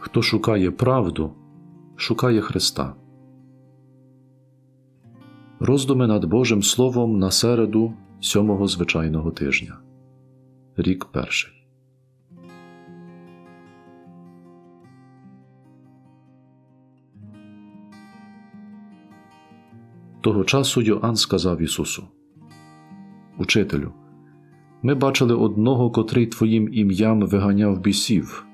Хто шукає правду, шукає Христа. Роздуми над Божим Словом на середу сьомого звичайного тижня. Рік перший. Того часу Йоанн сказав Ісусу: Учителю, ми бачили одного, котрий Твоїм ім'ям виганяв бісів,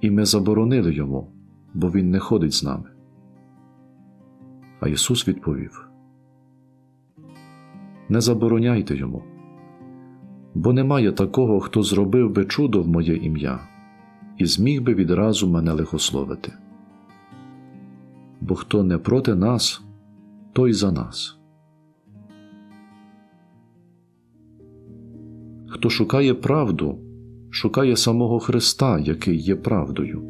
і ми заборонили йому, бо він не ходить з нами. А Ісус відповів: Не забороняйте йому, бо немає такого, хто зробив би чудо в моє ім'я і зміг би відразу мене лихословити. Бо хто не проти нас, той за нас. Хто шукає правду, шукає самого Христа, який є правдою.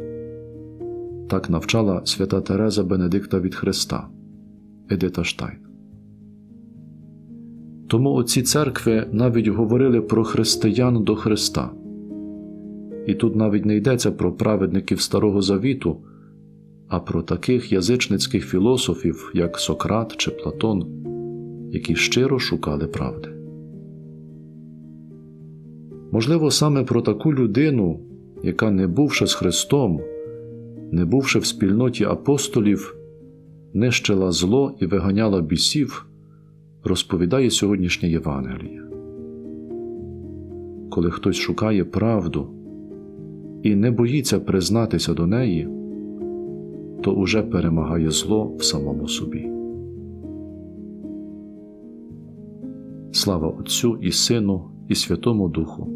Так навчала свята Тереза Бенедикта від Христа Едита Штайн. Тому оці церкви навіть говорили про християн до Христа. І тут навіть не йдеться про праведників Старого Завіту, а про таких язичницьких філософів, як Сократ чи Платон, які щиро шукали правди. Можливо, саме про таку людину, яка, не бувши з Христом, не бувши в спільноті апостолів, нищила зло і виганяла бісів, розповідає сьогоднішнє Євангеліє. Коли хтось шукає правду і не боїться признатися до неї, то уже перемагає зло в самому собі. Слава Отцю і Сину, і Святому Духу,